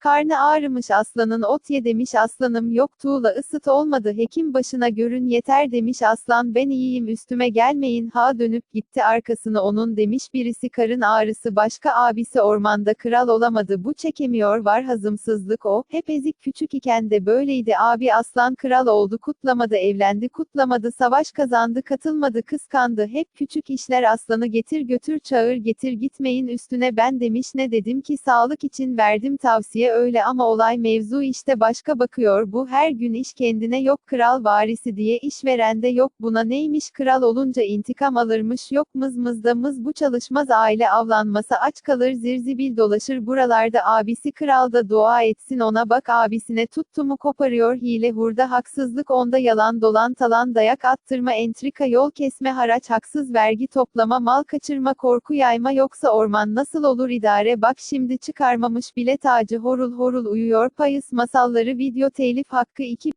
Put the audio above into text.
Karnı ağrımış aslanın ot ye demiş aslanım yok tuğla ısıt olmadı hekim başına görün yeter demiş aslan ben iyiyim üstüme gelmeyin ha dönüp gitti arkasını onun demiş birisi karın ağrısı başka abisi ormanda kral olamadı bu çekemiyor var hazımsızlık o, hep ezik küçük iken de böyleydi abi aslan kral oldu kutlamadı evlendi kutlamadı savaş kazandı katılmadı kıskandı hep küçük işler aslanı getir götür çağır getir gitmeyin üstüne ben demiş ne dedim ki sağlık için verdim tavsiye öyle ama olay mevzu işte başka bakıyor bu her gün iş kendine yok kral varisi diye işverende yok buna neymiş kral olunca intikam alırmış yok mızmızda mız bu çalışmaz aile avlanmasa aç kalır zirzibil dolaşır buralarda abisi kralda dua etsin ona bak abisine tuttu mu koparıyor hile hurda haksızlık onda yalan dolan talan dayak attırma entrika yol kesme haraç haksız vergi toplama mal kaçırma korku yayma yoksa orman nasıl olur idare bak şimdi çıkarmamış bile tacı horul horul uyuyor. Payız masalları video telif hakkı 2